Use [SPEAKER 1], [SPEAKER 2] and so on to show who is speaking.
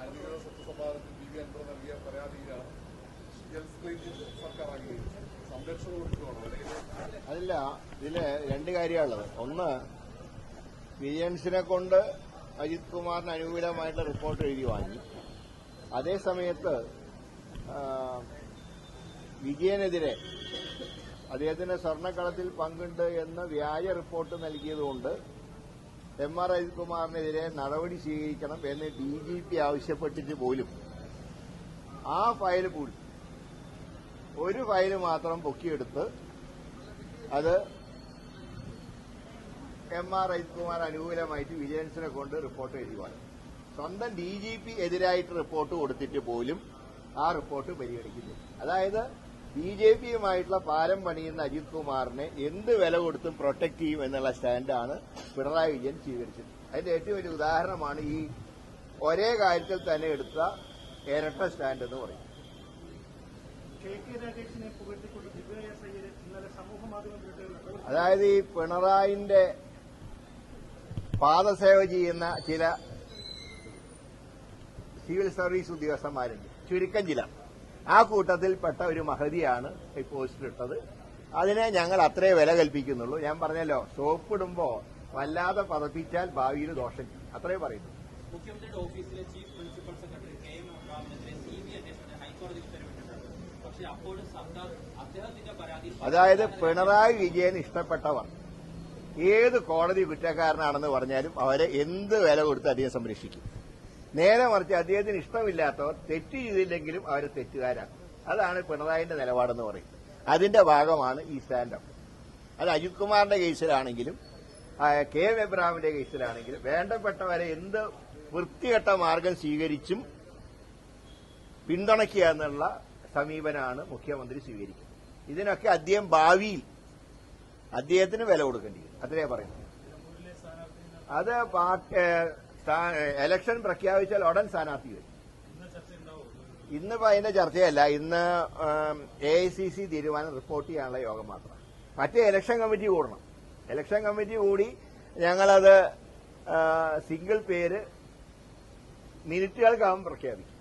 [SPEAKER 1] അനധികൃത സ്വത്ത് സമ്പാദനത്തിൽ B V അൻപത് നൽകിയ പരാതിയിലാണ് ഹെൽത്ത് ക്ലീനിൽ സർക്കാർ അംഗീകരിച്ചത് സംരക്ഷണം കൊടുക്കുകയാണോ അല്ലെങ്കിൽ
[SPEAKER 2] അതല്ല ഇതിൽ രണ്ട് കാര്യമാണുള്ളത്. ഒന്ന് വിജിലൻസിനെ കൊണ്ട് അജിത് കുമാറിന് അനുകൂലമായിട്ടുള്ള റിപ്പോർട്ട് എഴുതി വാങ്ങി. അതേ സമയത്ത് വിജയനെതിരെ അദ്ദേഹത്തിന് സ്വർണക്കളത്തിൽ പങ്കുണ്ട് എന്ന് വ്യാജ റിപ്പോർട്ട് നൽകിയതുകൊണ്ട് എം ആർ അജിത്കുമാറിനെതിരെ നടപടി സ്വീകരിക്കണം എന്ന് ഡി ജി പി ആവശ്യപ്പെട്ടിട്ട് പോലും. ആ ഫയൽ കൂടി ഒരു ഫയൽ മാത്രം പൊക്കിയെടുത്ത് അത് എം ആർ അജിത്കുമാർ അനുകൂലമായിട്ട് വിജിലൻസിനെ കൊണ്ട് റിപ്പോർട്ട് എഴുതിവാണ്. സ്വന്തം ഡി ജി പി എതിരായിട്ട് റിപ്പോർട്ട് കൊടുത്തിട്ട് പോലും ആ റിപ്പോർട്ട് പരിഗണിക്കുന്നു അതായത് ബി ജെ പിയുമായിട്ടുള്ള പാലം പണിയുന്ന അജിത് കുമാറിനെ എന്ത് വില കൊടുത്തും പ്രൊട്ടക്ട് ചെയ്യും എന്നുള്ള സ്റ്റാൻഡാണ് പിണറായി വിജയൻ സ്വീകരിച്ചത്. അതിന്റെ ഏറ്റവും വലിയ ഉദാഹരണമാണ് ഈ ഒരേ കാര്യത്തിൽ തന്നെ എടുത്ത ഇരട്ട സ്റ്റാൻഡ് എന്ന് പറയും അതായത് ഈ പിണറായിന്റെ പാദസേവ ചെയ്യുന്ന ചില സിവിൽ സർവീസ് ഉദ്യോഗസ്ഥന്മാരുണ്ട്. ചുരുക്കം ചില. ആ കൂട്ടത്തിൽപ്പെട്ട ഒരു മഹതിയാണ് ഈ പോസ്റ്റർ ഇട്ടത് അതിനെ ഞങ്ങൾ അത്രേ വില കൽപ്പിക്കുന്നുള്ളൂ. ഞാൻ പറഞ്ഞല്ലോ സോപ്പ് ഇടുമ്പോ വല്ലാതെ പതപ്പിച്ചാൽ ഭാവിയിൽ ദോഷം. അത്രേ പറയുന്നു.
[SPEAKER 3] മുഖ്യമന്ത്രിയുടെ ഓഫീസിലെ chief principal secretary K M അബ്രാമിനെതിരെ C B അന്വേഷണത്തിന് ഹൈക്കോടതി ഉത്തരവിട്ടിട്ടുണ്ട്. പക്ഷേ അപ്പോഴും സർക്കാർ അദ്ദേഹത്തിന്റെ പരാതി
[SPEAKER 2] അതായത് പിണറായി വിജയൻ ഇഷ്ടപ്പെട്ടവർ ഏത് കോടതി കുറ്റക്കാരനാണെന്ന് പറഞ്ഞാലും അവരെ എന്ത് വില കൊടുത്ത് അദ്ദേഹം സംരക്ഷിക്കും. നേരെ മറിച്ച് അദ്ദേഹത്തിന് ഇഷ്ടമില്ലാത്തവർ തെറ്റ് ചെയ്തില്ലെങ്കിലും അവരെ തെറ്റുകാരാണ് അതാണ് പിണറായിന്റെ നിലപാടെന്ന് പറയുന്നത്. അതിന്റെ ഭാഗമാണ് ഈ സ്റ്റാൻഡ് അപ്പ് അത് അജിത് കുമാറിന്റെ കേസിലാണെങ്കിലും കെ എം എബ്രാഹിമിന്റെ കേസിലാണെങ്കിലും വേണ്ടപ്പെട്ടവരെ എന്ത് വൃത്തികെട്ട മാർഗം സ്വീകരിച്ചും പിന്തുണയ്ക്കുക എന്നുള്ള സമീപനമാണ് മുഖ്യമന്ത്രി സ്വീകരിക്കുന്നത്. ഇതിനൊക്കെ അദ്ദേഹം ഭാവിയിൽ അദ്ദേഹത്തിന് വില കൊടുക്കേണ്ടി വരും. അത്രേ പറയുന്നത് അത് പാർട്ടി എലക്ഷൻ പ്രഖ്യാപിച്ചാൽ ഉടൻ സ്ഥാനാർത്ഥി വരും. ഇന്നിപ്പോ അതിന്റെ ചർച്ചയല്ല. ഇന്ന് എ ഐ സി സി തീരുമാനം റിപ്പോർട്ട് ചെയ്യാനുള്ള യോഗം മാത്രം. മറ്റേ ഇലക്ഷൻ കമ്മിറ്റി കൂടണം. ഇലക്ഷൻ കമ്മിറ്റി കൂടി ഞങ്ങളത് സിംഗിൾ പേര് മിനിറ്റുകൾക്കാവും പ്രഖ്യാപിക്കും.